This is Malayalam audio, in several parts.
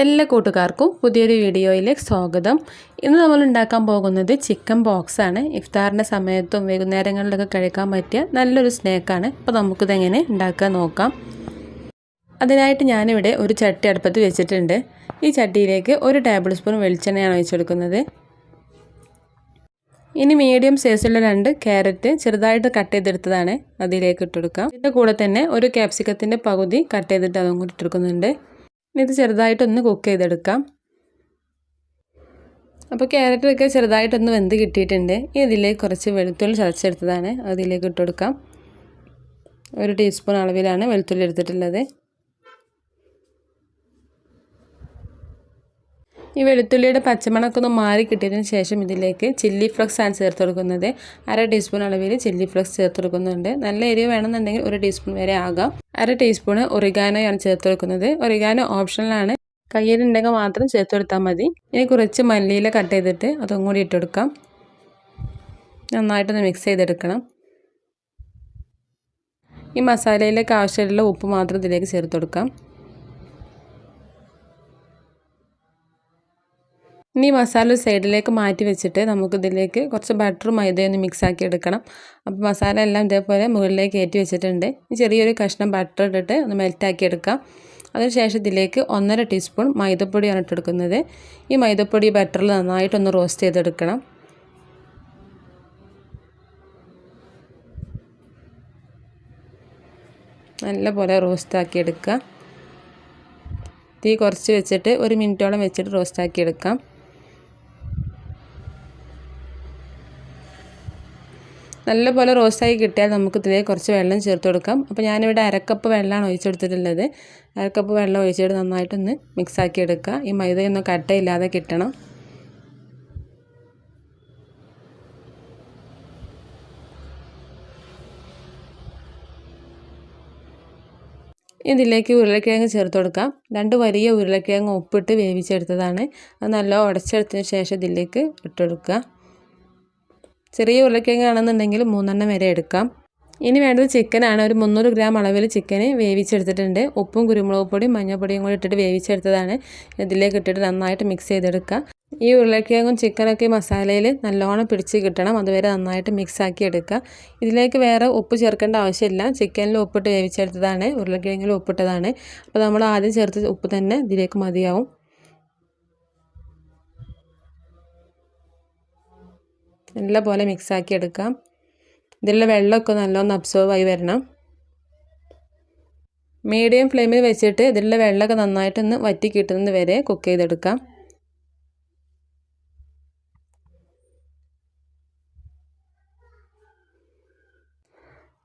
എല്ലാ കൂട്ടുകാർക്കും പുതിയൊരു വീഡിയോയിലേക്ക് സ്വാഗതം. ഇന്ന് നമ്മൾ ഉണ്ടാക്കാൻ പോകുന്നത് ചിക്കൻ ബോക്സ് ആണ് ഇഫ്താറിന്റെ സമയത്തും വൈകുന്നേരങ്ങളിലൊക്കെ കഴിക്കാൻ പറ്റിയ നല്ലൊരു സ്നാക്കാണ്. അപ്പോൾ നമുക്കിതെങ്ങനെ ഉണ്ടാക്കാൻ നോക്കാം. അതിനായിട്ട് ഞാനിവിടെ ഒരു ചട്ടി അടുപ്പത്ത് വെച്ചിട്ടുണ്ട്. ഈ ചട്ടിയിലേക്ക് ഒരു ടേബിൾ സ്പൂൺ വെളിച്ചെണ്ണയാണ് ഒഴിച്ചെടുക്കുന്നത്. ഇനി മീഡിയം സൈസുള്ള രണ്ട് ക്യാരറ്റ് ചെറുതായിട്ട് കട്ട് ചെയ്തെടുത്തതാണ്. അതിലേക്ക് ഇട്ടെടുക്കാം ഇതിന്റെ കൂടെ തന്നെ ഒരു ക്യാപ്സിക്കത്തിന്റെ പകുതി കട്ട് ചെയ്തിട്ട് അതും കൂടി ഇട്ടെടുക്കുന്നുണ്ട് ഇത് ചെറുതായിട്ടൊന്ന് കുക്ക് ചെയ്തെടുക്കാം. അപ്പോൾ ക്യാരറ്റൊക്കെ ചെറുതായിട്ടൊന്ന് വെന്ത് കിട്ടിയിട്ടുണ്ട്. ഇതിലേക്ക് കുറച്ച് വെളുത്തുള്ളി ചതച്ചെടുത്തതാണ്. അതിലേക്ക് ഇട്ട് കൊടുക്കാം. ഒരു ടീസ്പൂൺ അളവിലാണ് വെളുത്തുള്ളി എടുത്തിട്ടുള്ളത്. ഈ വെളുത്തുള്ളിയുടെ പച്ചമണമൊക്കെ ഒന്ന് മാറി കിട്ടിയതിന് ശേഷം ഇതിലേക്ക് ചില്ലി ഫ്ലക്സ് ആണ് ചേർത്ത് കൊടുക്കുന്നത്. അര ടീസ്പൂൺ അളവിൽ ചില്ലി ഫ്ലക്സ് ചേർത്ത് കൊടുക്കുന്നുണ്ട്. നല്ല എരിവ് വേണമെന്നുണ്ടെങ്കിൽ ഒരു ടീസ്പൂൺ വരെ ആകാം. അര ടീസ്പൂൺ ഒറിഗാനോയാണ് ചേർത്ത് കൊടുക്കുന്നത്. ഒറിഗാനോ ഓപ്ഷണലാണ് കയ്യിലുണ്ടെങ്കിൽ മാത്രം ചേർത്ത് കൊടുത്താൽ മതി. ഇനി കുറച്ച് മല്ലിയില കട്ട് ചെയ്തിട്ട് അതും കൂടി ഇട്ട് കൊടുക്കാം. നന്നായിട്ടൊന്ന് മിക്സ് ചെയ്തെടുക്കണം. ഈ മസാലയിലേക്ക് ആവശ്യമുള്ള ഉപ്പ് മാത്രം ഇതിലേക്ക് ചേർത്ത് കൊടുക്കാം. ഇനി മസാല സൈഡിലേക്ക് മാറ്റി വെച്ചിട്ട് നമുക്കിതിലേക്ക് കുറച്ച് ബട്ടർ മൈദയൊന്ന് മിക്സ് ആക്കി എടുക്കണം. അപ്പോൾ മസാല എല്ലാം ഇതേപോലെ മുകളിലേക്ക് കയറ്റി വെച്ചിട്ടുണ്ട്. ചെറിയൊരു കഷ്ണം ബട്ടർ ഇട്ടിട്ട് ഒന്ന് മെൽറ്റാക്കി എടുക്കാം. അതിനുശേഷം ഇതിലേക്ക് ഒന്നര ടീസ്പൂൺ മൈദപ്പൊടിയാണ് ഇട്ടെടുക്കുന്നത് ഈ മൈദപ്പൊടി ബട്ടറിൽ നന്നായിട്ടൊന്ന് റോസ്റ്റ് ചെയ്തെടുക്കണം. നല്ല പോലെ റോസ്റ്റ് ആക്കി എടുക്കുക. തീ കുറച്ച് വെച്ചിട്ട് ഒരു മിനിറ്റോളം വെച്ചിട്ട് റോസ്റ്റ് ആക്കി എടുക്കാം. നല്ലപോലെ റോസ്റ്റായി കിട്ടിയാൽ നമുക്ക് ഇതിലേക്ക് കുറച്ച് വെള്ളം ചേർത്ത് കൊടുക്കാം. അപ്പോൾ ഞാനിവിടെ അരക്കപ്പ് വെള്ളമാണ് ഒഴിച്ചെടുത്തിട്ടുള്ളത്. അരക്കപ്പ് വെള്ളം ഒഴിച്ചിട്ട് നന്നായിട്ടൊന്ന് മിക്സാക്കി എടുക്കുക. ഈ മൈദയൊന്നും കട്ടയില്ലാതെ കിട്ടണം. ഇതിലേക്ക് ഉരുളക്കിഴങ്ങ് ചേർത്ത് കൊടുക്കാം. രണ്ട് വലിയ ഉരുളക്കിഴങ്ങ് ഉപ്പിട്ട് വേവിച്ചെടുത്തതാണ്. അത് നല്ല ഉടച്ചെടുത്തതിന് ശേഷം ഇതിലേക്ക് ഇട്ടെടുക്കുക ചെറിയ ഉരുളക്കിഴങ്ങ് ആണെന്നുണ്ടെങ്കിൽ മൂന്നെണ്ണം വരെ എടുക്കാം. ഇനി വേണ്ടത് ചിക്കനാണ്. ഒരു മുന്നൂറ് ഗ്രാം അളവിൽ ചിക്കന് വേവിച്ചെടുത്തിട്ടുണ്ട്. ഉപ്പും കുരുമുളക് പൊടിയും മഞ്ഞൾപ്പൊടിയും കൂടി ഇട്ടിട്ട് വേവിച്ചെടുത്തതാണ്. ഇതിലേക്ക് ഇട്ടിട്ട് നന്നായിട്ട് മിക്സ് ചെയ്തെടുക്കുക ഈ ഉരുളക്കിഴങ്ങും ചിക്കനൊക്കെ മസാലയിൽ നല്ലോണം പിടിച്ച് കിട്ടണം. അതുവരെ നന്നായിട്ട് മിക്സ് ആക്കി എടുക്കുക ഇതിലേക്ക് വേറെ ഉപ്പ് ചേർക്കേണ്ട ആവശ്യമില്ല. ചിക്കനിൽ ഉപ്പിട്ട് വേവിച്ചെടുത്തതാണ്. ഉരുളക്കിഴങ്ങിൽ ഉപ്പിട്ടതാണ്. അപ്പോൾ നമ്മൾ ആദ്യം ചേർത്ത് ഉപ്പ് തന്നെ ഇതിലേക്ക് മതിയാവും. നല്ല പോലെ മിക്സാക്കി എടുക്കാം. ഇതിലുള്ള വെള്ളമൊക്കെ നല്ലോണം അബ്സോർവ് ആയി വരണം. മീഡിയം ഫ്ലെയിമിൽ വെച്ചിട്ട് ഇതിലുള്ള വെള്ളമൊക്കെ നന്നായിട്ടൊന്ന് വറ്റി കിട്ടുന്നത് വരെ കുക്ക് ചെയ്തെടുക്കാം.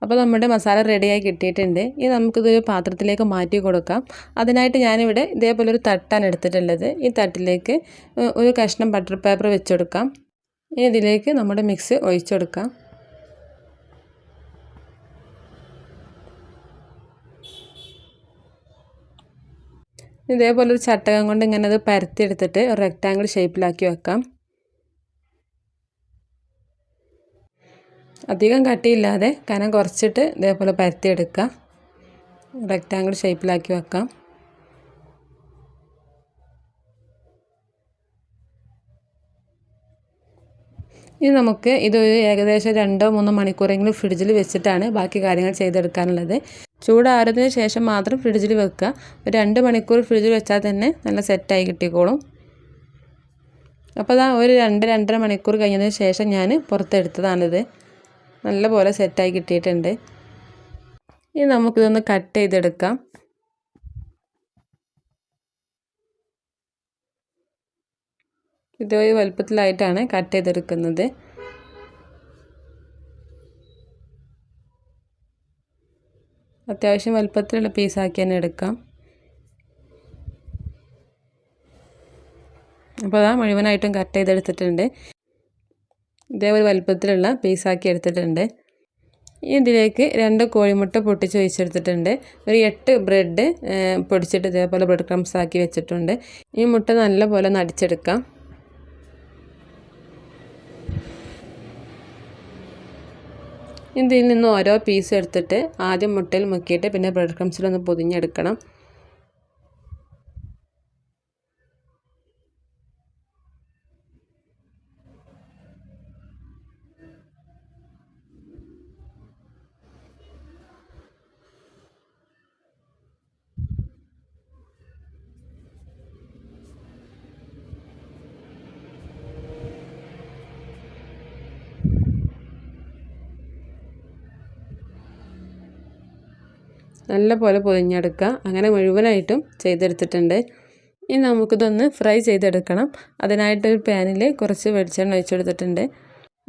അപ്പോൾ നമ്മുടെ മസാല റെഡിയായി കിട്ടിയിട്ടുണ്ട്. ഇനി നമുക്കിതൊരു പാത്രത്തിലേക്ക് മാറ്റി കൊടുക്കാം. അതിനായിട്ട് ഞാനിവിടെ ഇതേപോലെ ഒരു തട്ടാണ് എടുത്തിട്ടുള്ളത്. ഈ തട്ടിലേക്ക് ഒരു കഷ്ണം ബട്ടർ പേപ്പർ വെച്ചെടുക്കാം ഇനി ഇതിലേക്ക് നമ്മുടെ മിക്സ് ഒഴിച്ചെടുക്കാം. ഇതേപോലെ ഒരു ചട്ടകം കൊണ്ട് ഇങ്ങനെ അത് പരത്തിയെടുത്തിട്ട് ഒരു റെക്റ്റാങ്കിൾ ഷേപ്പിലാക്കി വെക്കാം. അധികം കട്ടിയില്ലാതെ കനം കുറച്ചിട്ട് ഇതേപോലെ പരത്തിയെടുക്കാം. റെക്റ്റാങ്കിൾ ഷേപ്പിലാക്കി വെക്കാം. ഇനി നമുക്ക് ഇതൊരു ഏകദേശം രണ്ടോ മൂന്നോ മണിക്കൂറെങ്കിലും ഫ്രിഡ്ജിൽ വെച്ചിട്ടാണ് ബാക്കി കാര്യങ്ങൾ ചെയ്തെടുക്കാനുള്ളത്. ചൂടാറിയതിന് ശേഷം മാത്രം ഫ്രിഡ്ജിൽ വെക്കുക. ഒരു രണ്ട് മണിക്കൂർ ഫ്രിഡ്ജിൽ വെച്ചാൽ തന്നെ നല്ല സെറ്റായി കിട്ടിക്കോളും. അപ്പോൾ അതാ ഒരു രണ്ട് രണ്ടര മണിക്കൂർ കഴിഞ്ഞതിന് ശേഷം ഞാൻ പുറത്തെടുത്തതാണിത്. നല്ലപോലെ സെറ്റായി കിട്ടിയിട്ടുണ്ട്. ഇനി നമുക്കിതൊന്ന് കട്ട് ചെയ്തെടുക്കാം. ഇതേ വലുപ്പത്തിലായിട്ടാണ് കട്ട് ചെയ്തെടുക്കുന്നത്. അത്യാവശ്യം വലുപ്പത്തിലുള്ള പീസാക്കി തന്നെ എടുക്കാം. അപ്പോൾ അതാ മുഴുവനായിട്ടും കട്ട് ചെയ്തെടുത്തിട്ടുണ്ട്. ഇതേപോലെ വലുപ്പത്തിലുള്ള പീസാക്കി എടുത്തിട്ടുണ്ട്. ഇതിലേക്ക് രണ്ട് കോഴിമുട്ട പൊട്ടിച്ച് വെച്ചെടുത്തിട്ടുണ്ട്. ഒരു എട്ട് ബ്രെഡ് പൊടിച്ചിട്ട് ഇതേപോലെ ബ്രെഡ് ക്രംസ് ആക്കി വെച്ചിട്ടുണ്ട്. ഈ മുട്ട നല്ലപോലെ നടിച്ചെടുക്കാം. ഇതിൽ നിന്ന് ഓരോ പീസ് എടുത്തിട്ട് ആദ്യം മുട്ടയിൽ മുക്കിയിട്ട് പിന്നെ ബ്രെഡ് ക്രംസിലൊന്ന് പൊതിഞ്ഞെടുക്കണം. നല്ല പോലെ പൊതിഞ്ഞെടുക്കുക അങ്ങനെ മുഴുവനായിട്ടും ചെയ്തെടുത്തിട്ടുണ്ട്. ഇനി നമുക്കിതൊന്ന് ഫ്രൈ ചെയ്തെടുക്കണം. അതിനായിട്ടൊരു പാനിൽ കുറച്ച് വെളിച്ചെണ്ണ ഒഴിച്ചെടുത്തിട്ടുണ്ട്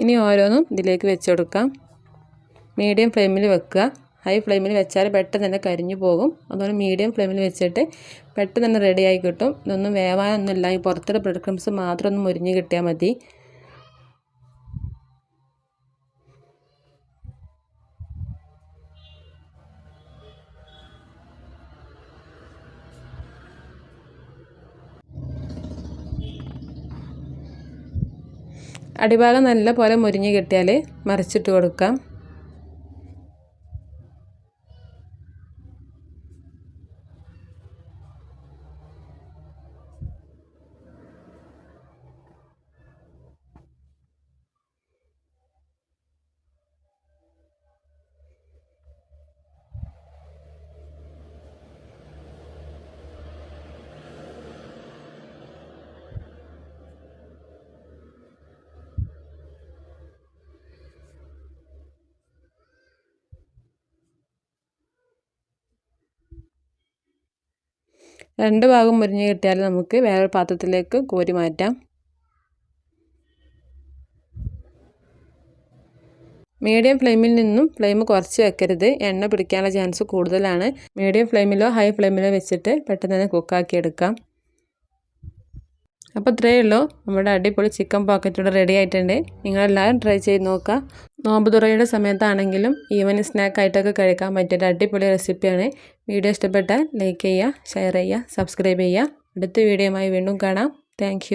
ഇനി ഓരോന്നും ഇതിലേക്ക് വെച്ച് കൊടുക്കാം. മീഡിയം ഫ്ലെയിമിൽ വെക്കുക. ഹൈ ഫ്ലെയിമിൽ വെച്ചാൽ പെട്ടെന്ന് തന്നെ കരിഞ്ഞു പോകും. അതുപോലെ മീഡിയം ഫ്ലെയിമിൽ വെച്ചിട്ട് പെട്ടെന്ന് തന്നെ റെഡിയായി കിട്ടും. ഇതൊന്നും വേവാനൊന്നുമില്ല. ഈ പുറത്തുള്ള ബ്രെഡ് ക്രംസ് മാത്രം ഒന്ന് മുരിഞ്ഞ് കിട്ടിയാൽ മതി. അടിഭാഗം നല്ല പോലെ മുരിഞ്ഞ് കിട്ടിയാൽ മറിച്ചിട്ട് കൊടുക്കാം. രണ്ട് ഭാഗം മുരിഞ്ഞ് കിട്ടിയാൽ നമുക്ക് വേറൊരു പാത്രത്തിലേക്ക് കോരി മാറ്റാം. മീഡിയം ഫ്ലെയിമിൽ നിന്നും ഫ്ലെയിം കുറച്ച് വെക്കരുത്. എണ്ണ പിടിക്കാനുള്ള ചാൻസ് കൂടുതലാണ്. മീഡിയം ഫ്ലെയിമിലോ ഹൈ ഫ്ലെയിമിലോ വെച്ചിട്ട് പെട്ടെന്ന് തന്നെ കുക്കാക്കി എടുക്കാം. അപ്പോൾ ഇത്രയേ ഉള്ളൂ. നമ്മുടെ അടിപൊളി ചിക്കൻ പോക്കറ്റ് ഇവിടെ റെഡി ആയിട്ടുണ്ട്. നിങ്ങളെല്ലാവരും ട്രൈ ചെയ്ത് നോക്കുക. നോമ്പ് തുറയുടെ സമയത്താണെങ്കിലും ഈവനിങ് സ്നാക്കായിട്ടൊക്കെ കഴിക്കാൻ പറ്റിയൊരു അടിപൊളി റെസിപ്പിയാണ്. വീഡിയോ ഇഷ്ടപ്പെട്ടാൽ ലൈക്ക് ചെയ്യുക ഷെയർ ചെയ്യുക സബ്സ്ക്രൈബ് ചെയ്യുക. അടുത്ത വീഡിയോയുമായി വീണ്ടും കാണാം. താങ്ക്